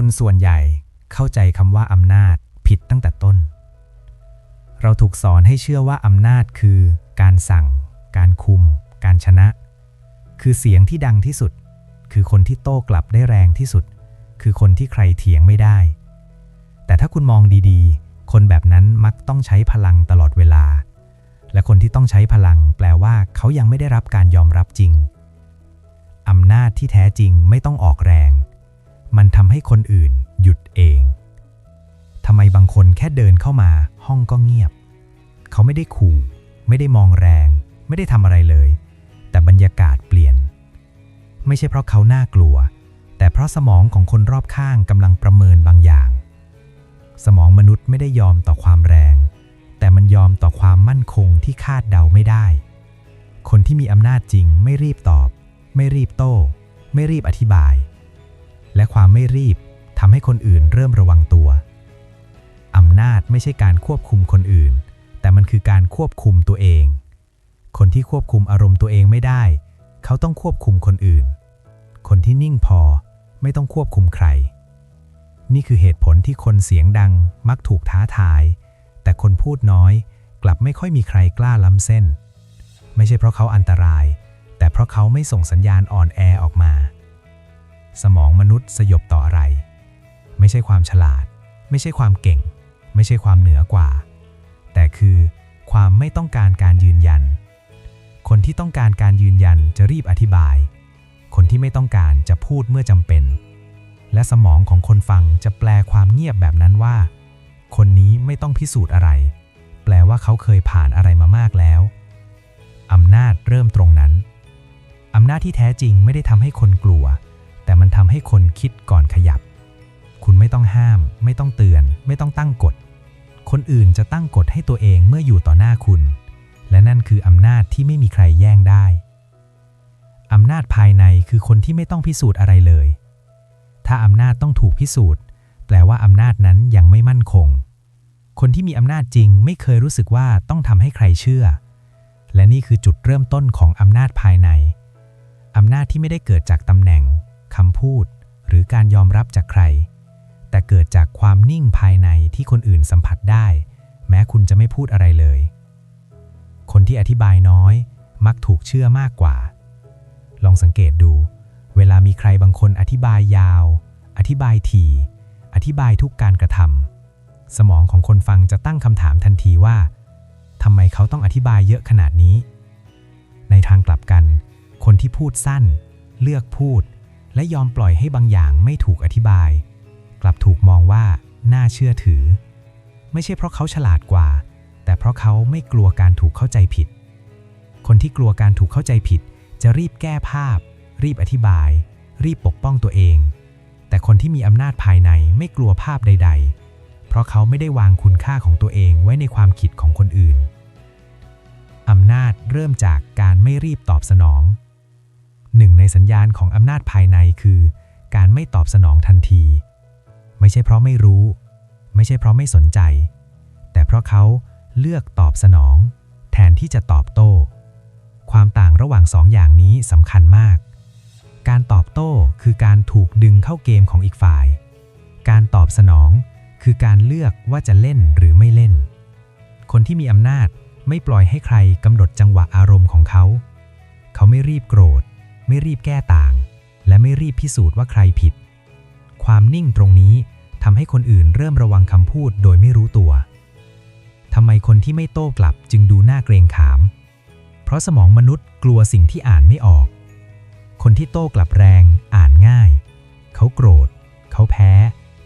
คนส่วนใหญ่เข้าใจคำว่าอำนาจผิดตั้งแต่ต้น เราถูกสอนให้เชื่อว่าอำนาจคือ การสั่ง การคุม การชนะ คือเสียงที่ดังที่สุด คือคนที่โต้กลับได้แรงที่สุด คือคนที่ใครเถียงไม่ได้ แต่ถ้าคุณมองดีๆ คนแบบนั้นมักต้องใช้พลังตลอดเวลา และคนที่ต้องใช้พลัง แปลว่าเขายังไม่ได้รับการยอมรับจริงอำนาจที่แท้จริงไม่ต้องออกแรง มันทำให้คนอื่นหยุดเองทำไมบางคนแค่เดินเข้ามาห้องก็เงียบ เขาไม่ได้ขู่ ไม่ได้มองแรง ไม่ได้ทำอะไรเลย แต่บรรยากาศเปลี่ยน ไม่ใช่เพราะเขาน่ากลัว แต่เพราะสมองของคนรอบข้างกำลังประเมินบางอย่าง สมองมนุษย์ไม่ได้ยอมต่อความแรง แต่มันยอมต่อความมั่นคงที่คาดเดาไม่ได้ คนที่มีอำนาจจริงไม่รีบตอบ ไม่รีบโต้ ไม่รีบอธิบาย และความไม่รีบทำให้คนอื่นเริ่มระวังตัวอำนาจไม่ใช่การควบคุมคนอื่น แต่มันคือการควบคุมตัวเอง คนที่ควบคุมอารมณ์ตัวเองไม่ได้ เขาต้องควบคุมคนอื่น คนที่นิ่งพอไม่ต้องควบคุมใคร นี่คือเหตุผลที่คนเสียงดังมักถูกท้าทาย แต่คนพูดน้อย กลับไม่ค่อยมีใครกล้าล้ำเส้น ไม่ใช่เพราะเขาอันตราย แต่เพราะเขาไม่ส่งสัญญาณอ่อนแอออกมา สมองมนุษย์สยบต่ออะไร ไม่ใช่ความฉลาด ไม่ใช่ความเก่ง ไม่ใช่ความเหนือกว่า แต่คือความไม่ต้องการการยืนยัน คนที่ต้องการการยืนยันจะรีบอธิบาย คนที่ไม่ต้องการจะพูดเมื่อจำเป็น และสมองของคนฟังจะแปลความเงียบแบบนั้นว่า คนนี้ไม่ต้องพิสูจน์อะไร แปลว่าเขาเคยผ่านอะไรมามากแล้วอำนาจเริ่มตรงนั้นอำนาจที่แท้จริงไม่ได้ทำให้คนกลัว แต่มันทำให้คนคิดก่อนขยับ คุณไม่ต้องห้าม ไม่ต้องเตือน ไม่ต้องตั้งกฎ คนอื่นจะตั้งกฎให้ตัวเองเมื่ออยู่ต่อหน้าคุณ และนั่นคืออำนาจที่ไม่มีใครแย่งได้ อำนาจภายในคือคนที่ไม่ต้องพิสูจน์อะไรเลย ถ้าอำนาจต้องถูกพิสูจน์ แปลว่าอำนาจนั้นยังไม่มั่นคง คนที่มีอำนาจจริงไม่เคยรู้สึกว่าต้องทำให้ใครเชื่อ และนี่คือจุดเริ่มต้นของอำนาจภายใน อำนาจที่ไม่ได้เกิดจากตำแหน่ง คำพูด หรือการยอมรับจากใคร แต่เกิดจากความนิ่งภายในที่คนอื่นสัมผัสได้ แม้คุณจะไม่พูดอะไรเลย คนที่อธิบายน้อย มักถูกเชื่อมากกว่า ลองสังเกตดู เวลามีใครบางคนอธิบายยาว อธิบายถี่ อธิบายทุกการกระทำสมองของคนฟังจะตั้งคำถามทันทีว่าทำไมเขาต้องอธิบายเยอะขนาดนี้ ในทางกลับกัน คนที่พูดสั้น เลือกพูด และยอมปล่อยให้บางอย่างไม่ถูกอธิบาย กลับถูกมองว่าน่าเชื่อถือ ไม่ใช่เพราะเขาฉลาดกว่า แต่เพราะเขาไม่กลัวการถูกเข้าใจผิด คนที่กลัวการถูกเข้าใจผิด จะรีบแก้ภาพ รีบอธิบาย รีบปกป้องตัวเอง แต่คนที่มีอำนาจภายในไม่กลัวภาพใด ๆ เพราะเขาไม่ได้วางคุณค่าของตัวเองไว้ในความคิดของคนอื่นอำนาจเริ่มจากการไม่รีบตอบสนอง หนึ่งในสัญญาณของอำนาจภายในคือ การไม่ตอบสนองทันที ไม่ใช่เพราะไม่รู้ ไม่ใช่เพราะไม่สนใจ แต่เพราะเขาเลือกตอบสนอง แทนที่จะตอบโต้ ความต่างระหว่างสองอย่างนี้สำคัญมาก การตอบโต้คือการถูกดึงเข้าเกมของอีกฝ่าย การตอบสนองคือการเลือกว่าจะเล่นหรือไม่เล่น คนที่มีอำนาจไม่ปล่อยให้ใครกำหนดจังหวะอารมณ์ของเขา เขาไม่รีบโกรธ ไม่รีบแก้ต่าง และไม่รีบพิสูจน์ว่าใครผิด ความนิ่งตรงนี้ทำให้คนอื่นเริ่มระวังคำพูดโดยไม่รู้ตัว ทำไมคนที่ไม่โต้กลับจึงดูน่าเกรงขาม เพราะสมองมนุษย์กลัวสิ่งที่อ่านไม่ออก คนที่โต้กลับแรงอ่านง่าย เขาโกรธ เขาแพ้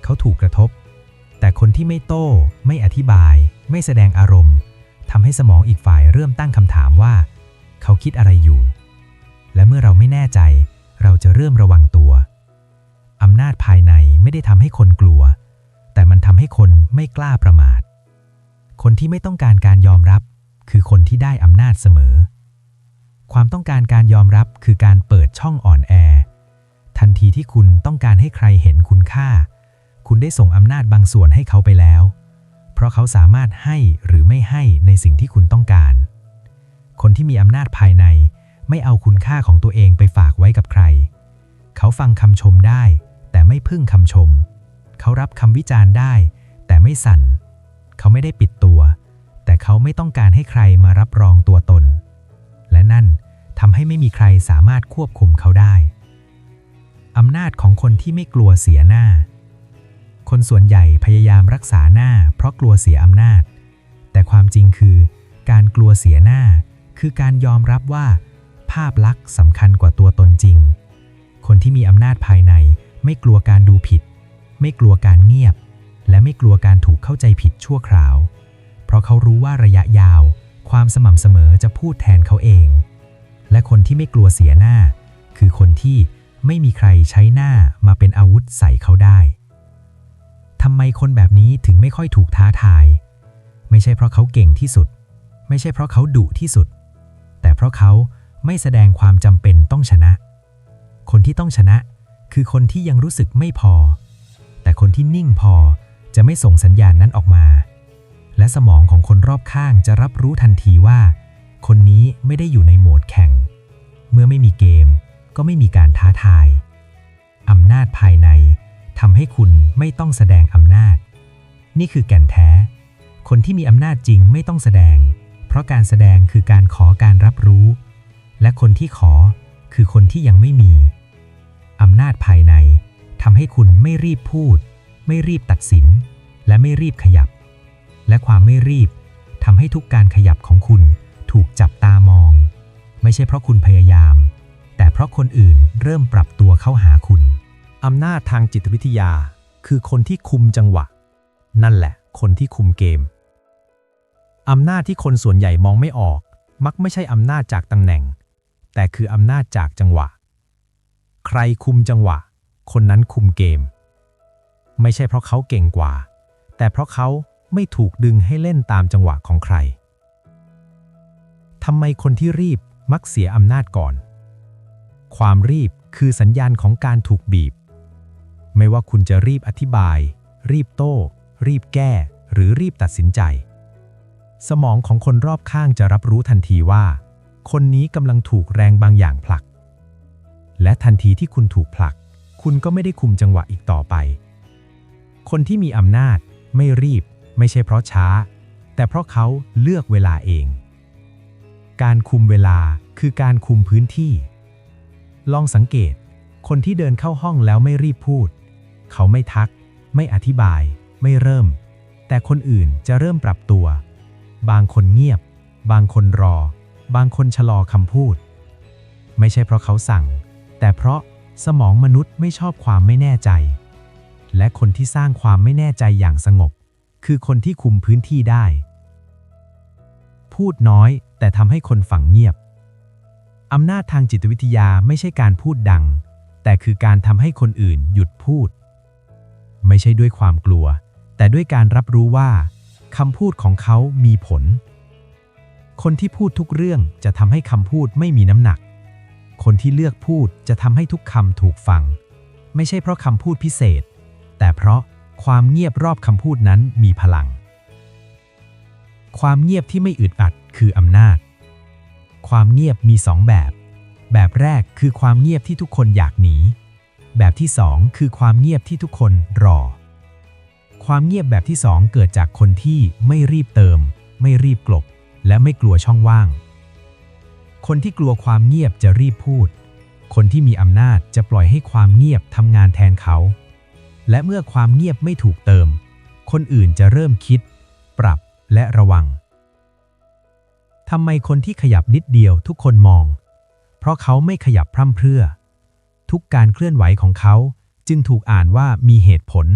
เขาถูกกระทบ แต่คนที่ไม่โต้ ไม่อธิบาย ไม่แสดงอารมณ์ทำให้สมองอีกฝ่ายเริ่มตั้งคำถามว่า เขาคิดอะไรอยู่ และเมื่อเราไม่แน่ใจ เราจะเริ่มระวังตัว อำนาจภายในไม่ได้ทำให้คนกลัว แต่มันทำให้คนไม่กล้าประมาท คนที่ไม่ต้องการการยอมรับ คือคนที่ได้อำนาจเสมอ ความต้องการการยอมรับคือการเปิดช่องอ่อนแอ ทันทีที่คุณต้องการให้ใครเห็นคุณค่า คุณได้ส่งอำนาจบางส่วนให้เขาไปแล้ว เพราะเขาสามารถให้หรือไม่ให้ในสิ่งที่คุณต้องการ คนที่มีอำนาจภายใน ไม่เอาคุณค่าของตัวเองไปฝากไว้กับใคร เขาฟังคำชมได้ แต่ไม่พึ่งคำชม เขารับคำวิจารณ์ได้ แต่ไม่สั่น เขาไม่ได้ปิดตัว แต่เขาไม่ต้องการให้ใครมารับรองตัวตน และนั่นทำให้ไม่มีใครสามารถควบคุมเขาได้อำนาจของคนที่ไม่กลัวเสียหน้า คนส่วนใหญ่พยายามรักษาหน้า เพราะกลัวเสียอำนาจ แต่ความจริงคือ การกลัวเสียหน้า คือการยอมรับว่า ภาพลักษณ์สำคัญกว่าตัวตนจริง คนที่มีอำนาจภายในไม่กลัวการดูผิด ไม่กลัวการเงียบ และไม่กลัวการถูกเข้าใจผิดชั่วคราว เพราะเขารู้ว่าระยะยาว ความสม่ำเสมอจะพูดแทนเขาเอง และคนที่ไม่กลัวเสียหน้า คือคนที่ไม่มีใครใช้หน้ามาเป็นอาวุธใส่เขาได้ทำไมคนแบบนี้ถึงไม่ค่อยถูกท้าทาย ไม่ใช่เพราะเขาเก่งที่สุด ไม่ใช่เพราะเขาดุที่สุด แต่เพราะเขา ไม่แสดงความจำเป็นต้องชนะ คนที่ต้องชนะคือคนที่ยังรู้สึกไม่พอ แต่คนที่นิ่งพอจะไม่ส่งสัญญาณนั้นออกมา และสมองของคนรอบข้างจะรับรู้ทันทีว่า คนนี้ไม่ได้อยู่ในโหมดแข่ง เมื่อไม่มีเกมก็ไม่มีการท้าทายอำนาจภายในทำให้คุณไม่ต้องแสดงอำนาจ นี่คือแก่นแท้ คนที่มีอำนาจจริงไม่ต้องแสดง เพราะการแสดงคือการขอการรับรู้ และคนที่ขอคือคนที่ยังไม่มี อำนาจภายในทำให้คุณไม่รีบพูด ไม่รีบตัดสิน และไม่รีบขยับ และความไม่รีบทำให้ทุกการขยับของคุณถูกจับตามอง ไม่ใช่เพราะคุณพยายาม แต่เพราะคนอื่นเริ่มปรับตัวเข้าหาคุณ อำนาจทางจิตวิทยา คือคนที่คุมจังหวะ นั่นแหละ คนที่คุมเกม อำนาจที่คนส่วนใหญ่มองไม่ออก มักไม่ใช่อำนาจจากตำแหน่ง แต่คืออำนาจจากจังหวะ ใครคุมจังหวะ คนนั้นคุมเกม ไม่ใช่เพราะเขาเก่งกว่า แต่เพราะเขาไม่ถูกดึงให้เล่นตามจังหวะของใครทำไมคนที่รีบมักเสียอำนาจก่อน ความรีบคือสัญญาณของการถูกบีบ ไม่ว่าคุณจะรีบอธิบาย รีบโต้ รีบแก้ หรือรีบตัดสินใจ สมองของคนรอบข้างจะรับรู้ทันทีว่า คนนี้กำลังถูกแรงบางอย่างผลัก และทันทีที่คุณถูกผลัก คุณก็ไม่ได้คุมจังหวะอีกต่อไป คนที่มีอำนาจ ไม่รีบ ไม่ใช่เพราะช้า แต่เพราะเขาเลือกเวลาเอง การคุมเวลาคือการคุมพื้นที่ ลองสังเกต คนที่เดินเข้าห้องแล้วไม่รีบพูด เขาไม่ทัก ไม่อธิบาย ไม่เริ่ม แต่คนอื่นจะเริ่มปรับตัว บางคนเงียบ บางคนรอ บางคนชะลอคำพูด ไม่ใช่เพราะเขาสั่ง แต่เพราะสมองมนุษย์ไม่ชอบความไม่แน่ใจ และคนที่สร้างความไม่แน่ใจอย่างสงบ คือคนที่คุมพื้นที่ได้ พูดน้อยแต่ทำให้คนฝังเงียบ อำนาจทางจิตวิทยาไม่ใช่การพูดดัง แต่คือการทำให้คนอื่นหยุดพูด ไม่ใช่ด้วยความกลัว แต่ด้วยการรับรู้ว่าคำพูดของเขามีผล คนที่พูดทุกเรื่องจะทำให้คำพูดไม่มีน้ำหนัก คนที่เลือกพูดจะทำให้ทุกคำถูกฟัง ไม่ใช่เพราะคำพูดพิเศษ แต่เพราะความเงียบรอบคำพูดนั้นมีพลัง ความเงียบที่ไม่อึดอัดคืออำนาจ ความเงียบมีสองแบบ แบบแรกคือความเงียบที่ทุกคนอยากหนี แบบที่สองคือความเงียบที่ทุกคนรอ ความเงียบแบบที่สองเกิดจากคนที่ไม่รีบเติม ไม่รีบกลบ และไม่กลัวช่องว่าง คนที่กลัวความเงียบจะรีบพูด คนที่มีอำนาจจะปล่อยให้ความเงียบทำงานแทนเขา และเมื่อความเงียบไม่ถูกเติม คนอื่นจะเริ่มคิด ปรับและระวังทำไมคนที่ขยับนิดเดียวทุกคนมอง เพราะเขาไม่ขยับพร่ำเพรื่อ ทุกการเคลื่อนไหวของเขาจึงถูกอ่านว่ามีเหตุผล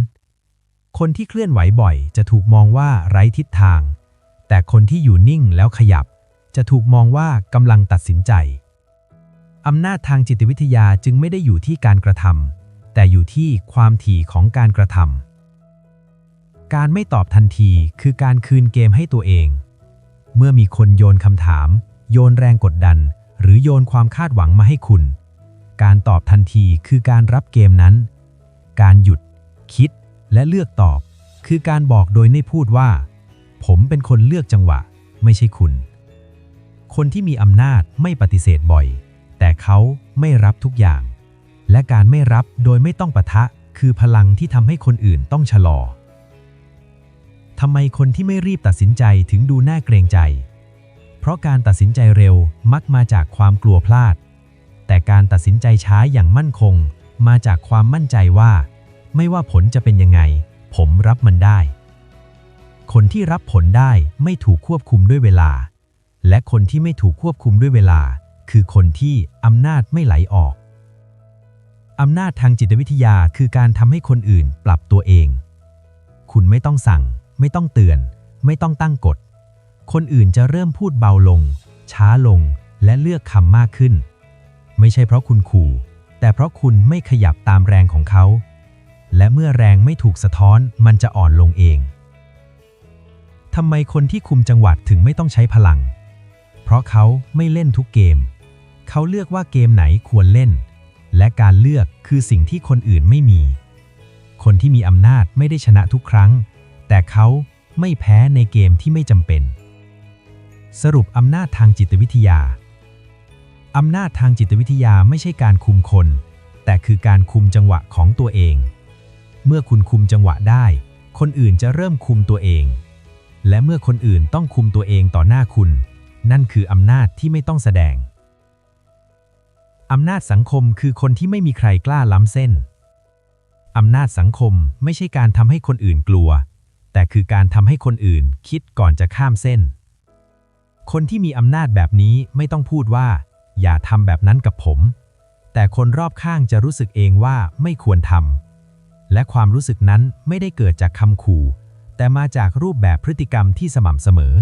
คนที่เคลื่อนไหวบ่อยจะถูกมองว่าไร้ทิศทาง แต่คนที่อยู่นิ่งแล้วขยับ จะถูกมองว่ากำลังตัดสินใจ อำนาจทางจิตวิทยาจึงไม่ได้อยู่ที่การกระทำแต่อยู่ที่ความถี่ของการกระทำการไม่ตอบทันทีคือการคืนเกมให้ตัวเอง เมื่อมีคนโยนคำถาม โยนแรงกดดัน หรือโยนความคาดหวังมาให้คุณ การตอบทันทีคือการรับเกมนั้น การหยุด คิดและเลือกตอบ คือการบอกโดยไม่พูดว่า ผมเป็นคนเลือกจังหวะ ไม่ใช่คุณ คนที่มีอำนาจไม่ปฏิเสธบ่อย แต่เขาไม่รับทุกอย่าง และการไม่รับโดยไม่ต้องปะทะ คือพลังที่ทำให้คนอื่นต้องชะลอทำไมคนที่ไม่รีบตัดสินใจถึงดูน่าเกรงใจ เพราะการตัดสินใจเร็วมักมาจากความกลัวพลาด แต่การตัดสินใจช้าอย่างมั่นคง มาจากความมั่นใจว่า ไม่ว่าผลจะเป็นยังไง ผมรับมันได้ คนที่รับผลได้ไม่ถูกควบคุมด้วยเวลา และคนที่ไม่ถูกควบคุมด้วยเวลา คือคนที่อำนาจไม่ไหลออก อำนาจทางจิตวิทยาคือการทำให้คนอื่นปรับตัวเอง คุณไม่ต้องสั่ง ไม่ต้องเตือน ไม่ต้องตั้งกฎ คนอื่นจะเริ่มพูดเบาลง ช้าลง และเลือกคำมากขึ้น ไม่ใช่เพราะคุณขู่ แต่เพราะคุณไม่ขยับตามแรงของเขา และเมื่อแรงไม่ถูกสะท้อนมันจะอ่อนลงเอง ทำไมคนที่คุมจังหวัดถึงไม่ต้องใช้พลัง เพราะเขาไม่เล่นทุกเกม เขาเลือกว่าเกมไหนควรเล่น และการเลือกคือสิ่งที่คนอื่นไม่มี คนที่มีอำนาจไม่ได้ชนะทุกครั้ง แต่เขาไม่แพ้ในเกมที่ไม่จำเป็น สรุปอำนาจทางจิตวิทยา อำนาจทางจิตวิทยาไม่ใช่การคุมคน แต่คือการคุมจังหวะของตัวเอง เมื่อคุณคุมจังหวะได้ คนอื่นจะเริ่มคุมตัวเอง และเมื่อคนอื่นต้องคุมตัวเองต่อหน้าคุณ นั่นคืออำนาจที่ไม่ต้องแสดง อำนาจสังคมคือคนที่ไม่มีใครกล้าล้ำเส้น อำนาจสังคมไม่ใช่การทำให้คนอื่นกลัว แต่คือการทำให้คนอื่นคิดก่อนจะข้ามเส้น คนที่มีอำนาจแบบนี้ไม่ต้องพูดว่า อย่าทำแบบนั้นกับผม แต่คนรอบข้างจะรู้สึกเองว่าไม่ควรทำและความรู้สึกนั้นไม่ได้เกิดจากคำขู่ แต่มาจากรูปแบบพฤติกรรมที่สม่ำเสมอ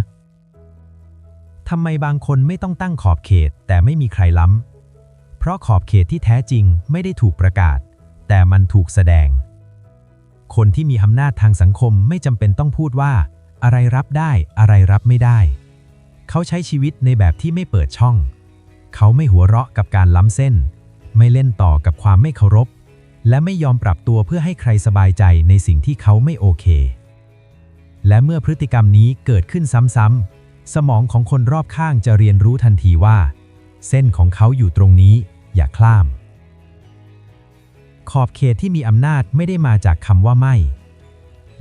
ทำไมบางคนไม่ต้องตั้งขอบเขตแต่ไม่มีใครล้ำ เพราะขอบเขตที่แท้จริงไม่ได้ถูกประกาศ แต่มันถูกแสดง คนที่มีอำนาจทางสังคมไม่จำเป็นต้องพูดว่า อะไรรับได้อะไรรับไม่ได้ เขาใช้ชีวิตในแบบที่ไม่เปิดช่อง เขาไม่หัวเราะกับการล้ำเส้น ไม่เล่นต่อกับความไม่เคารพ และไม่ยอมปรับตัวเพื่อให้ใครสบายใจในสิ่งที่เขาไม่โอเค และเมื่อพฤติกรรมนี้เกิดขึ้นซ้ำๆ สมองของคนรอบข้างจะเรียนรู้ทันทีว่า เส้นของเขาอยู่ตรงนี้ อย่าคล่าม ขอบเขตที่มีอำนาจไม่ได้มาจากคำว่าไม่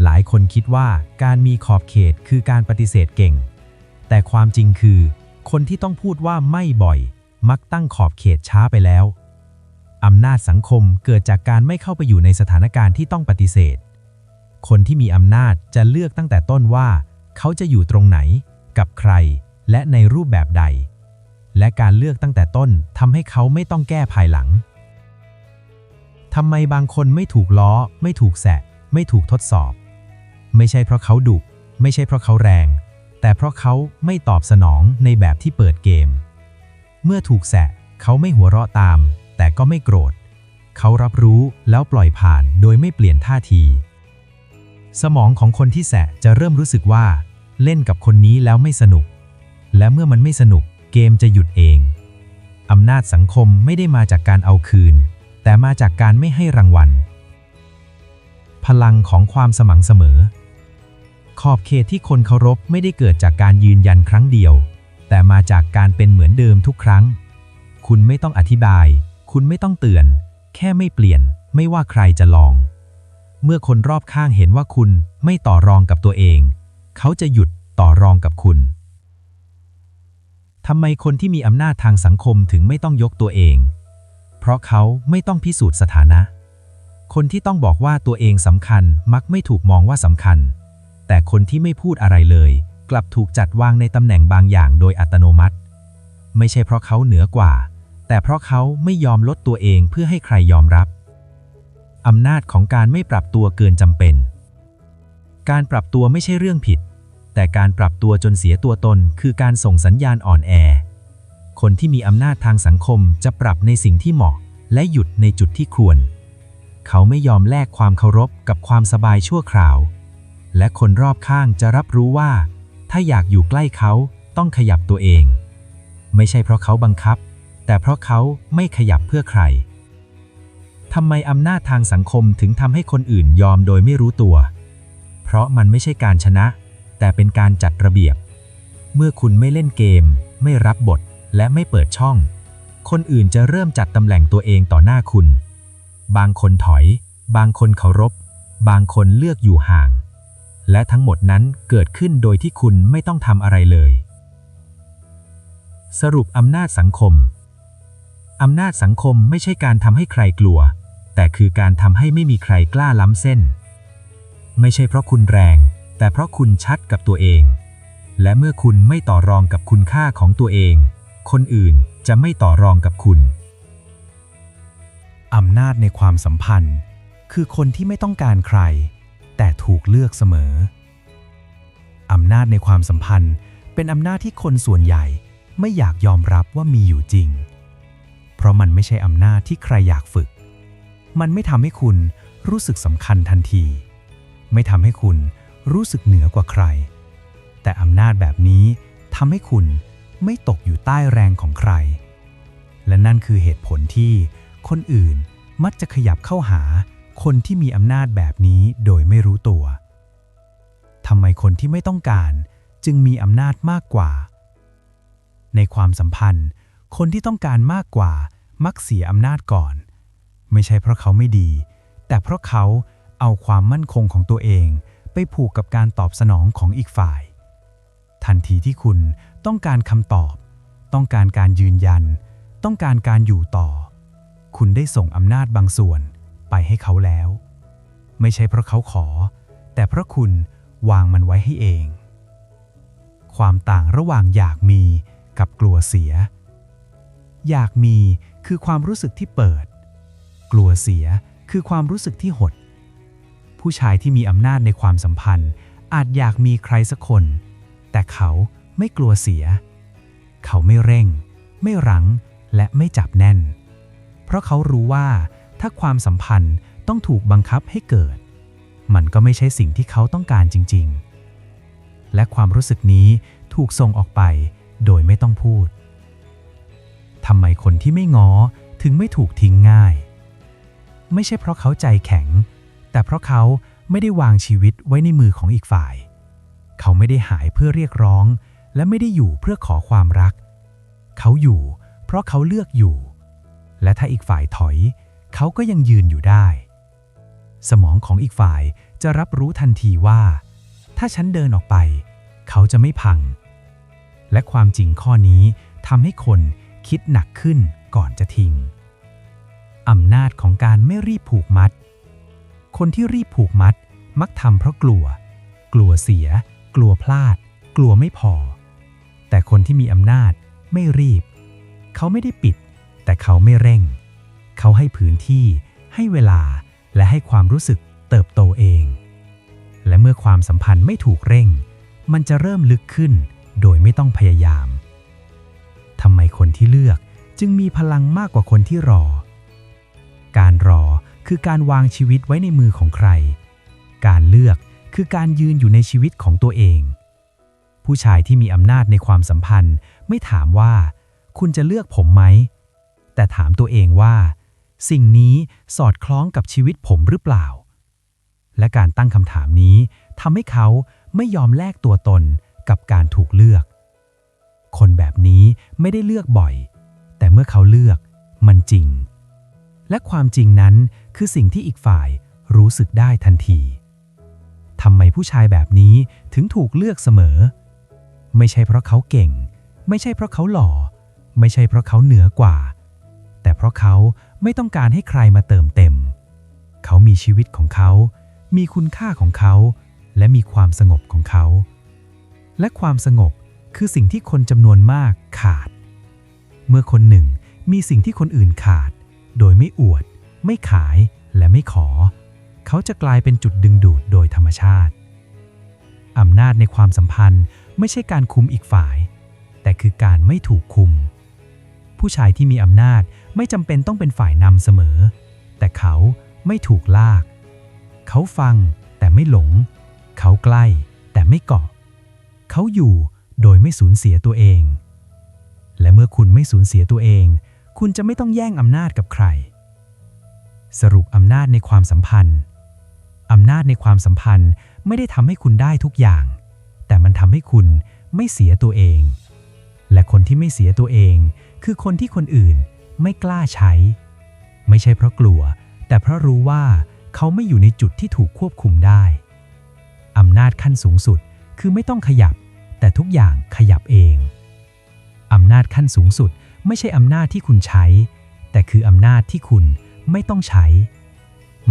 หลายคนคิดว่าการมีขอบเขตคือการปฏิเสธเก่ง แต่ความจริงคือ คนที่ต้องพูดว่าไม่บ่อย มักตั้งขอบเขตช้าไปแล้ว อำนาจสังคมเกิดจากการไม่เข้าไปอยู่ในสถานการณ์ที่ต้องปฏิเสธ คนที่มีอำนาจจะเลือกตั้งแต่ต้นว่า เขาจะอยู่ตรงไหน กับใคร และในรูปแบบใด และการเลือกตั้งแต่ต้นทำให้เขาไม่ต้องแก้ภายหลังทำไมบางคนไม่ถูกล้อ ไม่ถูกแสะ ไม่ถูกทดสอบ ไม่ใช่เพราะเขาดุไม่ใช่เพราะเขาแรง แต่เพราะเขาไม่ตอบสนองในแบบที่เปิดเกม เมื่อถูกแสะเขาไม่หัวเราะตาม แต่ก็ไม่โกรธ เขารับรู้แล้วปล่อยผ่านโดยไม่เปลี่ยนท่าที สมองของคนที่แสะจะเริ่มรู้สึกว่า เล่นกับคนนี้แล้วไม่สนุก และเมื่อมันไม่สนุกเกมจะหยุดเอง อำนาจสังคมไม่ได้มาจากการเอาคืน แต่มาจากการไม่ให้รางวัล พลังของความสมังเสมอ ขอบเขตที่คนเคารพไม่ได้เกิดจากการยืนยันครั้งเดียว แต่มาจากการเป็นเหมือนเดิมทุกครั้ง คุณไม่ต้องอธิบาย คุณไม่ต้องเตือน แค่ไม่เปลี่ยน ไม่ว่าใครจะลอง เมื่อคนรอบข้างเห็นว่าคุณไม่ต่อรองกับตัวเอง เขาจะหยุดต่อรองกับคุณทำไมคนที่มีอำนาจทางสังคมถึงไม่ต้องยกตัวเอง เพราะเขาไม่ต้องพิสูจน์สถานะ คนที่ต้องบอกว่าตัวเองสำคัญมักไม่ถูกมองว่าสำคัญ แต่คนที่ไม่พูดอะไรเลย กลับถูกจัดวางในตำแหน่งบางอย่างโดยอัตโนมัติ ไม่ใช่เพราะเขาเหนือกว่า แต่เพราะเขาไม่ยอมลดตัวเองเพื่อให้ใครยอมรับ อำนาจของการไม่ปรับตัวเกินจำเป็น การปรับตัวไม่ใช่เรื่องผิด แต่การปรับตัวจนเสียตัวตนคือการส่งสัญญาณอ่อนแอ คนที่มีอำนาจทางสังคมจะปรับในสิ่งที่เหมาะ และหยุดในจุดที่ควร เขาไม่ยอมแลกความเคารพกับความสบายชั่วคราว และคนรอบข้างจะรับรู้ว่า ถ้าอยากอยู่ใกล้เขาต้องขยับตัวเอง ไม่ใช่เพราะเขาบังคับ แต่เพราะเขาไม่ขยับเพื่อใคร ทำไมอำนาจทางสังคมถึงทำให้คนอื่นยอมโดยไม่รู้ตัว เพราะมันไม่ใช่การชนะ แต่เป็นการจัดระเบียบ เมื่อคุณไม่เล่นเกม ไม่รับบท และไม่เปิดช่อง คนอื่นจะเริ่มจัดตำแหน่งตัวเองต่อหน้าคุณ บางคนถอย บางคนเคารพ บางคนเลือกอยู่ห่าง และทั้งหมดนั้นเกิดขึ้นโดยที่คุณไม่ต้องทำอะไรเลย สรุปอำนาจสังคมอำนาจสังคมไม่ใช่การทำให้ใครกลัว แต่คือการทำให้ไม่มีใครกล้าล้ำเส้น ไม่ใช่เพราะคุณแรง แต่เพราะคุณชัดกับตัวเอง และเมื่อคุณไม่ต่อรองกับคุณค่าของตัวเอง คนอื่นจะไม่ต่อรองกับคุณ อำนาจในความสัมพันธ์ คือคนที่ไม่ต้องการใคร แต่ถูกเลือกเสมอ อำนาจในความสัมพันธ์ เป็นอำนาจที่คนส่วนใหญ่ไม่อยากยอมรับว่ามีอยู่จริง เพราะมันไม่ใช่อำนาจที่ใครอยากฝึก มันไม่ทำให้คุณรู้สึกสำคัญทันที ไม่ทำให้คุณรู้สึกเหนือกว่าใคร แต่อำนาจแบบนี้ทำให้คุณไม่ตกอยู่ใต้แรงของใคร และนั่นคือเหตุผลที่คนอื่นมักจะขยับเข้าหาคนที่มีอำนาจแบบนี้โดยไม่รู้ตัว ทำไมคนที่ไม่ต้องการจึงมีอำนาจมากกว่า ในความสัมพันธ์ คนที่ต้องการมากกว่ามักเสียอำนาจก่อน ไม่ใช่เพราะเขาไม่ดี แต่เพราะเขาเอาความมั่นคงของตัวเอง ไปผูกกับการตอบสนองของอีกฝ่าย ทันทีที่คุณต้องการคำตอบ ต้องการการยืนยัน ต้องการการอยู่ต่อ คุณได้ส่งอำนาจบางส่วนไปให้เขาแล้ว ไม่ใช่เพราะเขาขอ แต่เพราะคุณวางมันไว้ให้เอง ความต่างระหว่างอยากมีกับกลัวเสีย อยากมีคือความรู้สึกที่เปิด กลัวเสียคือความรู้สึกที่หด ผู้ชายที่มีอำนาจในความสัมพันธ์ อาจอยากมีใครสักคน แต่เขาไม่กลัวเสีย เขาไม่เร่ง ไม่รั้งและไม่จับแน่น เพราะเขารู้ว่าถ้าความสัมพันธ์ต้องถูกบังคับให้เกิด มันก็ไม่ใช่สิ่งที่เขาต้องการจริง ๆ และความรู้สึกนี้ถูกส่งออกไปโดยไม่ต้องพูดทำไมคนที่ไม่ง้อถึงไม่ถูกทิ้งง่าย ไม่ใช่เพราะเขาใจแข็ง แต่เพราะเขาไม่ได้วางชีวิตไว้ในมือของอีกฝ่าย เขาไม่ได้หายเพื่อเรียกร้อง และไม่ได้อยู่เพื่อขอความรัก เขาอยู่ เพราะเขาเลือกอยู่ และถ้าอีกฝ่ายถอย เขาก็ยังยืนอยู่ได้ สมองของอีกฝ่ายจะรับรู้ทันทีว่า ถ้าฉันเดินออกไป เขาจะไม่พัง และความจริงข้อนี้ทำให้คนคิดหนักขึ้นก่อนจะทิ้ง อำนาจของการไม่รีบผูกมัด คนที่รีบผูกมัดมักทำเพราะกลัว กลัวเสีย กลัวพลาด กลัวไม่พอ แต่คนที่มีอำนาจไม่รีบ เขาไม่ได้ปิด แต่เขาไม่เร่ง เขาให้พื้นที่ ให้เวลา และให้ความรู้สึกเติบโตเอง และเมื่อความสัมพันธ์ไม่ถูกเร่ง มันจะเริ่มลึกขึ้น โดยไม่ต้องพยายามทำไมคนที่เลือกจึงมีพลังมากกว่าคนที่รอ การรอคือการวางชีวิตไว้ในมือของใคร การเลือกคือการยืนอยู่ในชีวิตของตัวเอง ผู้ชายที่มีอำนาจในความสัมพันธ์ ไม่ถามว่า คุณจะเลือกผมไหม แต่ถามตัวเองว่า สิ่งนี้สอดคล้องกับชีวิตผมหรือเปล่า และการตั้งคำถามนี้ทำให้เขาไม่ยอมแลกตัวตนกับการถูกเลือก คนแบบนี้ไม่ได้เลือกบ่อย แต่เมื่อเขาเลือกมันจริง และความจริงนั้นคือสิ่งที่อีกฝ่ายรู้สึกได้ทันทีทำไมผู้ชายแบบนี้ถึงถูกเลือกเสมอ ไม่ใช่เพราะเขาเก่ง ไม่ใช่เพราะเขาหล่อ ไม่ใช่เพราะเขาเหนือกว่า แต่เพราะเขาไม่ต้องการให้ใครมาเติมเต็ม เขามีชีวิตของเขา มีคุณค่าของเขา และมีความสงบของเขา และความสงบคือสิ่งที่คนจำนวนมากขาด เมื่อคนหนึ่งมีสิ่งที่คนอื่นขาด โดยไม่อวด ไม่ขายและไม่ขอ เขาจะกลายเป็นจุดดึงดูดโดยธรรมชาติ อำนาจในความสัมพันธ์ไม่ใช่การคุมอีกฝ่าย แต่คือการไม่ถูกคุม ผู้ชายที่มีอำนาจไม่จำเป็นต้องเป็นฝ่ายนำเสมอ แต่เขาไม่ถูกลาก เขาฟังแต่ไม่หลง เขาใกล้แต่ไม่เกาะ เขาอยู่โดยไม่สูญเสียตัวเอง และเมื่อคุณไม่สูญเสียตัวเอง คุณจะไม่ต้องแย่งอำนาจกับใคร สรุปอำนาจในความสัมพันธ์ อำนาจในความสัมพันธ์ไม่ได้ทำให้คุณได้ทุกอย่าง แต่มันทำให้คุณไม่เสียตัวเอง และคนที่ไม่เสียตัวเอง คือคนที่คนอื่นไม่กล้าใช้ ไม่ใช่เพราะกลัว แต่เพราะรู้ว่าเขาไม่อยู่ในจุดที่ถูกควบคุมได้ อำนาจขั้นสูงสุดคือไม่ต้องขยับ แต่ทุกอย่างขยับเอง อำนาจขั้นสูงสุด ไม่ใช่อำนาจที่คุณใช้ แต่คืออำนาจที่คุณไม่ต้องใช้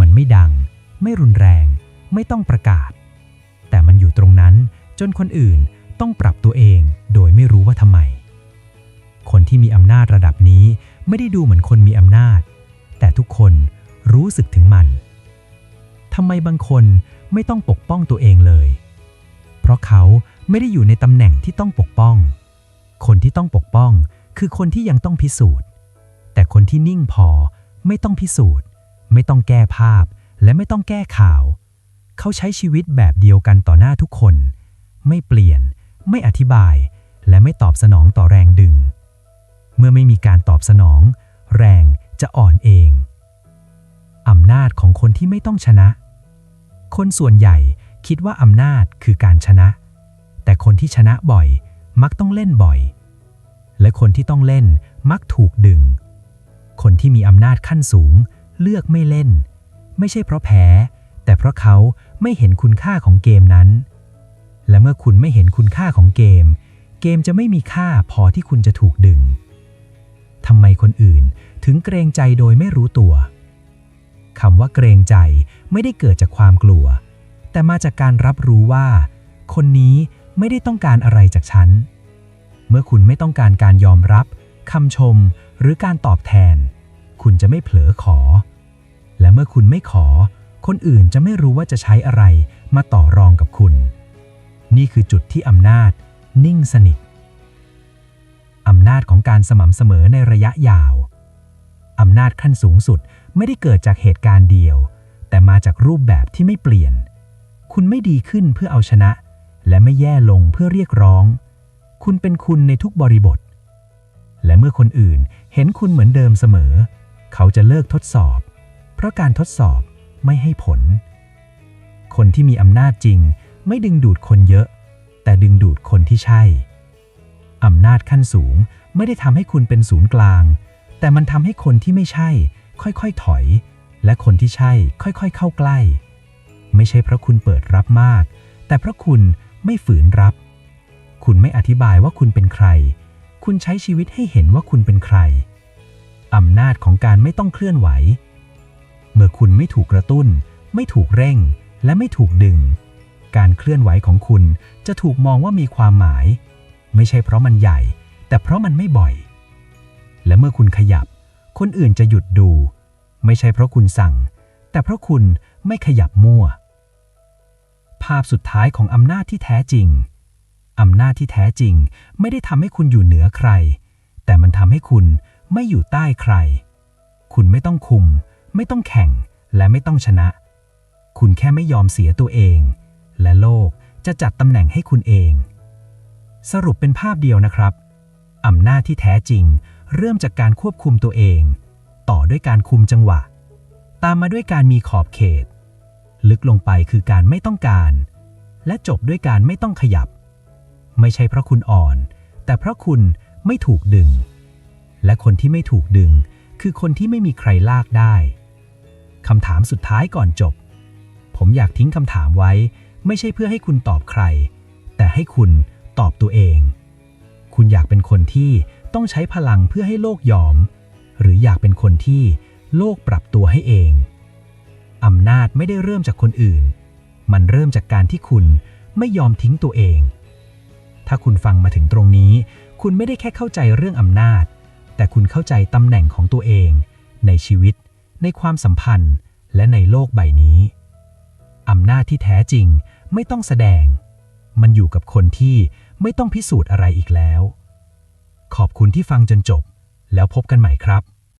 มันไม่ดัง ไม่รุนแรง ไม่ต้องประกาศ แต่มันอยู่ตรงนั้นจนคนอื่นต้องปรับตัวเองโดยไม่รู้ว่าทำไม คนที่มีอำนาจระดับนี้ไม่ได้ดูเหมือนคนมีอำนาจ แต่ทุกคนรู้สึกถึงมันทำไมบางคนไม่ต้องปกป้องตัวเองเลย เพราะเขาไม่ได้อยู่ในตำแหน่งที่ต้องปกป้อง คนที่ต้องปกป้อง คือคนที่ยังต้องพิสูจน์ แต่คนที่นิ่งพอไม่ต้องพิสูจน์ ไม่ต้องแก้ภาพ และไม่ต้องแก้ข่าว เขาใช้ชีวิตแบบเดียวกันต่อหน้าทุกคน ไม่เปลี่ยน ไม่อธิบาย และไม่ตอบสนองต่อแรงดึง เมื่อไม่มีการตอบสนอง แรงจะอ่อนเองอำนาจของคนที่ไม่ต้องชนะ คนส่วนใหญ่คิดว่าอำนาจคือการชนะ แต่คนที่ชนะบ่อย มักต้องเล่นบ่อย และคนที่ต้องเล่นมักถูกดึง คนที่มีอำนาจขั้นสูง เลือกไม่เล่น ไม่ใช่เพราะแพ้ แต่เพราะเขาไม่เห็นคุณค่าของเกมนั้น และเมื่อคุณไม่เห็นคุณค่าของเกม เกมจะไม่มีค่าพอที่คุณจะถูกดึงทำไมคนอื่นถึงเกรงใจโดยไม่รู้ตัวคำว่าเกรงใจไม่ได้เกิดจากความกลัว แต่มาจากการรับรู้ว่า คนนี้ไม่ได้ต้องการอะไรจากฉัน เมื่อคุณไม่ต้องการการยอมรับคำชมหรือการตอบแทน คุณจะไม่เผลอขอ และเมื่อคุณไม่ขอ คนอื่นจะไม่รู้ว่าจะใช้อะไรมาต่อรองกับคุณ นี่คือจุดที่อำนาจ นิ่งสนิทอำนาจของการสม่ำเสมอในระยะยาว อำนาจขั้นสูงสุดไม่ได้เกิดจากเหตุการณ์เดียว แต่มาจากรูปแบบที่ไม่เปลี่ยน คุณไม่ดีขึ้นเพื่อเอาชนะ และไม่แย่ลงเพื่อเรียกร้อง คุณเป็นคุณในทุกบริบท และเมื่อคนอื่นเห็นคุณเหมือนเดิมเสมอ เขาจะเลิกทดสอบ เพราะการทดสอบไม่ให้ผล คนที่มีอำนาจจริงไม่ดึงดูดคนเยอะ แต่ดึงดูดคนที่ใช่ อำนาจขั้นสูงไม่ได้ทำให้คุณเป็นศูนย์กลาง แต่มันทำให้คนที่ไม่ใช่ ค่อยๆถอย และคนที่ใช่ ค่อยๆเข้าใกล้ ไม่ใช่เพราะคุณเปิดรับมาก แต่เพราะคุณไม่ฝืนรับ คุณไม่อธิบายว่าคุณเป็นใคร คุณใช้ชีวิตให้เห็นว่าคุณเป็นใคร อำนาจของการไม่ต้องเคลื่อนไหว เมื่อคุณไม่ถูกกระตุ้น ไม่ถูกเร่ง และไม่ถูกดึง การเคลื่อนไหวของคุณจะถูกมองว่ามีความหมาย ไม่ใช่เพราะมันใหญ่ แต่เพราะมันไม่บ่อย และเมื่อคุณขยับ คนอื่นจะหยุดดู ไม่ใช่เพราะคุณสั่ง แต่เพราะคุณไม่ขยับมั่ว ภาพสุดท้ายของอำนาจที่แท้จริง อำนาจที่แท้จริง ไม่ได้ทำให้คุณอยู่เหนือใคร แต่มันทำให้คุณไม่อยู่ใต้ใคร คุณไม่ต้องคุม ไม่ต้องแข่ง และไม่ต้องชนะ คุณแค่ไม่ยอมเสียตัวเอง และโลกจะจัดตำแหน่งให้คุณเอง สรุปเป็นภาพเดียวนะครับอำนาจที่แท้จริง เริ่มจากการควบคุมตัวเอง ต่อด้วยการคุมจังหวะ ตามมาด้วยการมีขอบเขต ลึกลงไปคือการไม่ต้องการ และจบด้วยการไม่ต้องขยับ ไม่ใช่เพราะคุณอ่อน แต่เพราะคุณไม่ถูกดึง และคนที่ไม่ถูกดึง คือคนที่ไม่มีใครลากได้คำถามสุดท้ายก่อนจบ ผมอยากทิ้งคำถามไว้ ไม่ใช่เพื่อให้คุณตอบใคร แต่ให้คุณตอบตัวเอง คุณอยากเป็นคนที่ต้องใช้พลังเพื่อให้โลกยอม หรืออยากเป็นคนที่โลกปรับตัวให้เองอำนาจไม่ได้เริ่มจากคนอื่น มันเริ่มจากการที่คุณไม่ยอมทิ้งตัวเอง ถ้าคุณฟังมาถึงตรงนี้ คุณไม่ได้แค่เข้าใจเรื่องอำนาจ แต่คุณเข้าใจตำแหน่งของตัวเอง ในชีวิต ในความสัมพันธ์ และในโลกใบนี้อำนาจที่แท้จริงไม่ต้องแสดง มันอยู่กับคนที่ไม่ต้องพิสูจน์อะไรอีกแล้ว ขอบคุณที่ฟังจนจบ แล้วพบกันใหม่ครับ